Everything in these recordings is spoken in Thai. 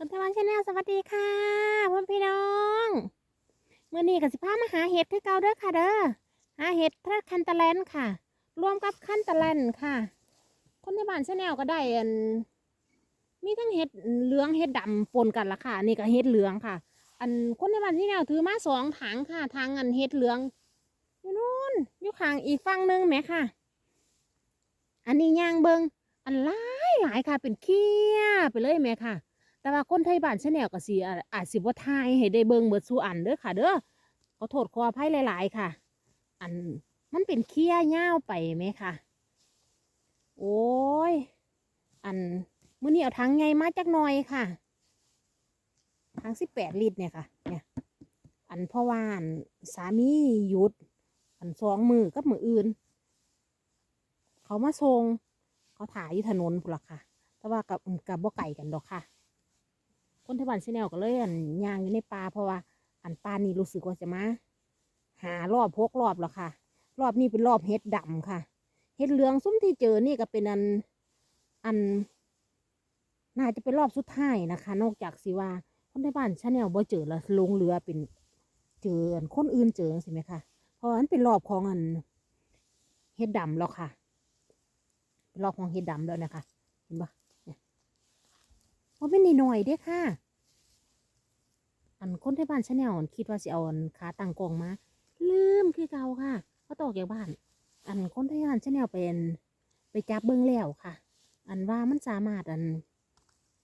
คนไต้หวันชาแนลสวัสดีค่ะพ่อพี่น้องเมื่อนี้กับสิพามาหาเห็ดคือเก่าเด้อค่ะเด้อหาเห็ดทคันตะแลนค่ะ รวมกับคันตะแลนค่ะ คนในบ้านชาแนลก็ได้อันมีทั้งเห็ดเหลืองเห็ดดำปนกันละค่ะ นี่ก็เห็ดเหลืองค่ะ อันคนในบ้านชาแนลถือมาสองถังค่ะทางอันเห็ดเหลืองอยู่นู้นอยู่ข้างอีกฝั่งหนึงแหมค่ะ อันนี้ย่างเบิงอันหลายหลายค่ะเป็นเคี้ยไปเลยแหมค่ะ แต่ว่าคนไทยบ้านชาแนลก็สิอาจสิบ่ทายให้ได้เบิ่งเบิดสู่อันเด้อค่ะ เด้อขอโทษขออภัยหลาย ๆ ค่ะ อันมันเป็นเคี้ยยาไปไหมค่ะ โอ้ย อันมื้อนี้เอาถังใหญ่มาจักหน่อยค่ะถังสิบแปดลิตรเนี่ยค่ะ เนี่ย อันพราะว่านสามีหยุด อันสองมือกับมืออื่น เขามาส่งเขาถ่ายอยู่ถนนพุ่นล่ะค่ะ แต่ว่ากับกับบ่ไก่กันดอกค่ะ คนไทยบ้านชาแนลก็เลยอันย่างอยู่ในป่าเพราะว่าอันป่านี้รู้สึกว่าจะมาหารอบพกรอบแล้วค่ะ รอบนี้เป็นรอบเห็ดดำค่ะ เห็ดเหลืองซุ้มที่เจอนี่ก็เป็นอันอัน น่าจะเป็นรอบสุดท้ายนะคะ นอกจากสิว่าคนไทยบ้านชาแนลบ่เจอแล้วลงเรือเป็นเจอนคนอื่นเจอสิไหมคะเพราะอันเป็นรอบของอันเห็ดดำแล้วค่ะรอบของเห็ดดำแล้วนะคะ เห็นปะ ว่าเป็นหน่อยเด้ค่ะ อันคนที่บ้านชาแนลคิดว่าสิเอาขาตั้งกองมา ลืมคือเก่าค่ะเขาตอกจากบ้าน อันคนที่บ้านชาแนลเป็น ไปจับเบิ้งแล้วค่ะ อันว่ามันสามารถอัน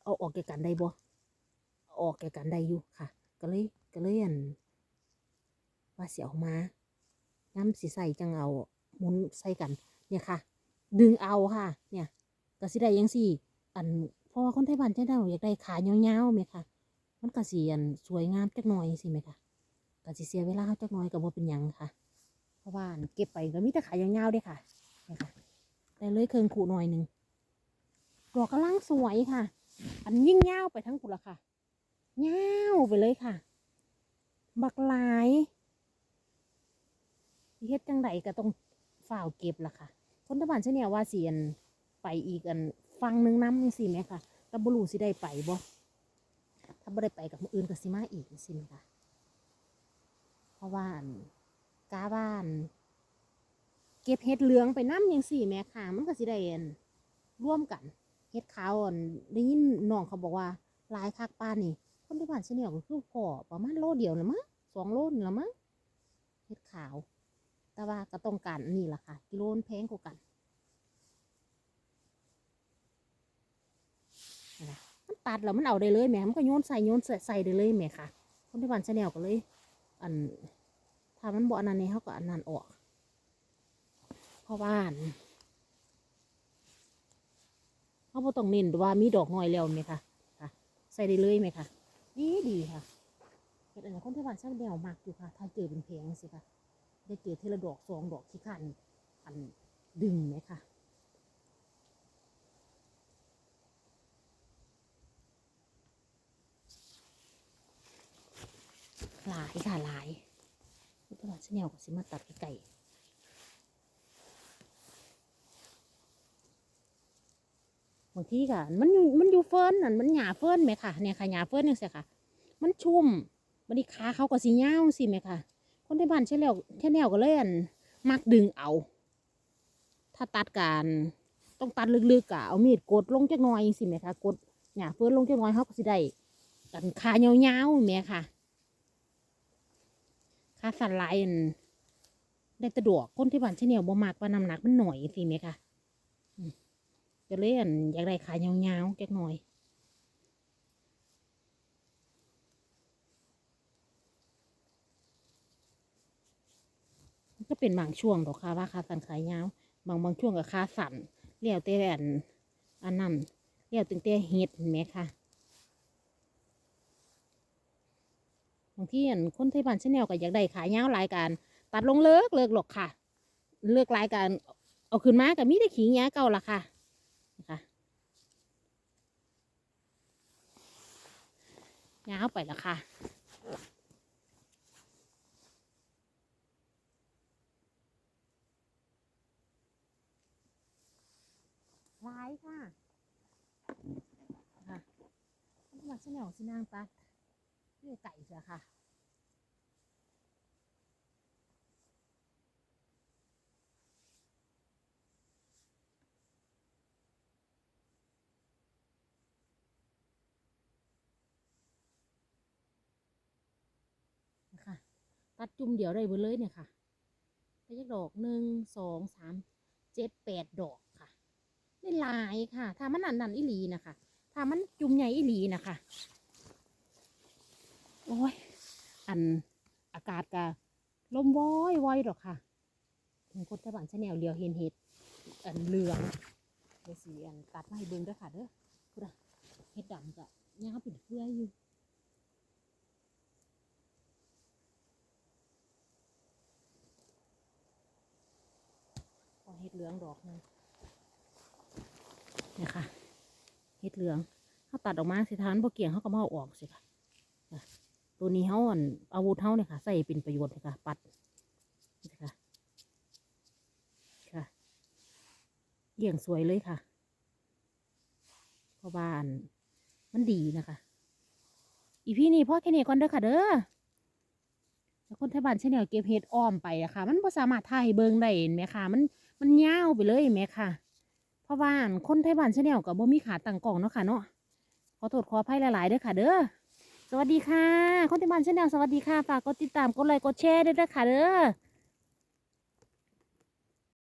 เอาออกแก่กันได้บ่ออกแก่กันได้อยู่ค่ะ ก็เลยก็เลยอัน ว่าสิเอามาย้ำสิใส่จังเอาหมุนใส่กัน เนี่ยค่ะ ดึงเอาค่ะ เนี่ยก็สิได้ยังสี่ อัน พราะว่าคนไทยบ้านเจ้าเราอยากได้ขายาวๆไหมคะมันก็สีอันสวยงามจักหน่อยสิไหมคะก็สิเสียเวลาจักหน่อยก็บ่เป็นยังค่ะ เพราะว่านเก็บไปก็มีแต่ขายาวๆเด้ค่ะนี่ค่ะได้เลยเคิงขู่หน่อยหนึ่งดอกกำลังสวยค่ะ อันยิ่งยาวไปทั้งกุละค่ะยาวไปเลยค่ะ บักหลายเฮ็ดจังใดก็ต้องฝ่าวเก็บล่ะค่ะ คนไทบ้านเช่นเนี่ยว่าเสียนไปอีกอัน ฟังหนึงน้ำจังซี่แหมค่ะแต่บ่รู้สิได้ไปบ่ถ้าบ่ได้ไปกับมืออื่นก็สิมาอีกจังซี่แหมค่ะ เพราะว่าอันกาบ้าน เก็บเห็ดเหลืองไปน้ำจังซี่แหมค่ะ มันก็สิได้อันร่วมกันเห็ดขาวอันได้ยินน้องเขาบอกว่าหลายคักป้านนี่ คนที่บ้านเสนียก็คือพอประมาณโลเดียวละมั้งสองโลนี่ละมั้งเห็ดขาว แต่ว่าก็ต้องการอันนี้ล่ะค่ะ กิโลนแพงกว่ากัน มัน ตัดแล้วมันเอาได้เลยแหมมันก็โยนใส่โยนใส่ใส่ได้เลยแหมค่ะ คนที่บ้านชาแนลก็เลย อันถ้ามันบ่อันนั้นนี่เขาก็อันนั้นออกเพราะว่าเขาบ่ต้องเน้นว่ามีดอกน้อยแล้วไหมค่ะค่ะ ใส่ได้เลยไหมค่ะดีดีค่ะเห็ดอันนี้คนที่บ้านชาแนลมากอยู่ค่ะ ถ้าเจอเป็นเพลงสิค่ะได้เจอทีละดอกสองดอกที่ขันอันดึงไหมค่ะ หลายค่ะหลายพุทธบาทเสนียวก็สิมาตัดไก่บางทีก็มันอยู่มันอยู่เฟิร์นนั่นมันหยาเฟิร์นไหมค่ะเนี่ยค่ะหยาเฟิร์นนี่สิค่ะ มันชุ่มบันนี้ขาเขาก็สีเงาสิไหมค่ะ คนที่บ้านเช่นแล้วแค่แนวก็เลยอันมักดึงเอา ถ้าตัดการต้องตัดลึกๆกะเอามีดกดลงจักหน่อยสิไหมค่ะ กดหยาเฟิร์นลงจักหน่อยเขาก็สิได้กันขายาๆแหมค่ะ คาสันไลน์อั่นได้แตะดวกคนที่บ้านเชนเนียวบ่มากว่าน้ำหนักมันหน่อยสิไหมคะจะเลยอั่นอยากได้ขายาวๆจักหน่อยก็เป็นบางช่วงดอกค่ะว่าคาสันขายยาวบางบางช่วงกับคาสันเลี้ยวแต่อันอันนั้นเลี้ยวตึงแต่เห็ดเห็นไหมคะ บางทีอันคนไทยบ้านชาแนลก็อยากได้ขายยาวหลายการตัดลงเลิกเลิกหรอกค่ะ เลิกหลายการเอาขึ้นมากับมีแต่ขิงยาเก่าละค่ะนะคะยาวไปละค่ะหลายค่ะค่ะคนที่บ้านชชแนลสินางตัด เนื้อไก่เสียค่ะนะคะตัดจุ่มเดียวได้เบิดเลยเนี่ยค่ะได้ยักดอกหนึ่งสองสามเจ็ดแปดดอกค่ะได้ลายค่ะ ถ้ามันนันนันอีหลีนะคะ ถ้ามันจุ่มใหญ่อีหลีนะคะ โอ้ย อันอากาศกะลมว้อยว้อยดอกค่ะถึงคนต้หวันชาแนลเลียวเห็นเห็ดอันเหลืองเดี๋ยวสีอันตัดมาให้เบิ่งด้วยค่ะเด้อพูดอะเห็ดดำกะย่างเป็นเฟื่อยอยู่เห็ดเหลืองดอกนึงนี่ค่ะเห็ดเหลืองเขาตัดออกมาสิทานพวกเกี่ยงเขาก็มาเอาออกสิค่ะ ตัวนี้เขาอันอาวุธเขาเนี่ยค่ะ ใส่เป็นประโยชน์เลยค่ะ ปัดนี่สิค่ะค่ะเกี่ยงสวยเลยค่ะเพราะว่านมันดีนะคะ อีพี่นี่พ่อแค่นี้ก่อนเด้อค่ะ เด้อแล้วคนไทยบ้านเช่นเดียวเก็บเห็ดอ้อมไปอะค่ะ มันบ่สามารถถ่ายเบิงได้เห็นไหมค่ะ มันมันยาวไปเลยไหมค่ะ เพราะว่านคนไทยบ้านเช่นเดียวกับบ่มีขาตั้งกล่องเนาะค่ะเนาะขอโทษขออภัยหลายๆเด้อค่ะ เด้อ วัสดีค่ะคนไทยบ้านเช่นเดียวสวัสดีค่ะ ฝากกดติดตาม กดไลค์ กดแชร์ด้วยเด้อค่ะเด้อ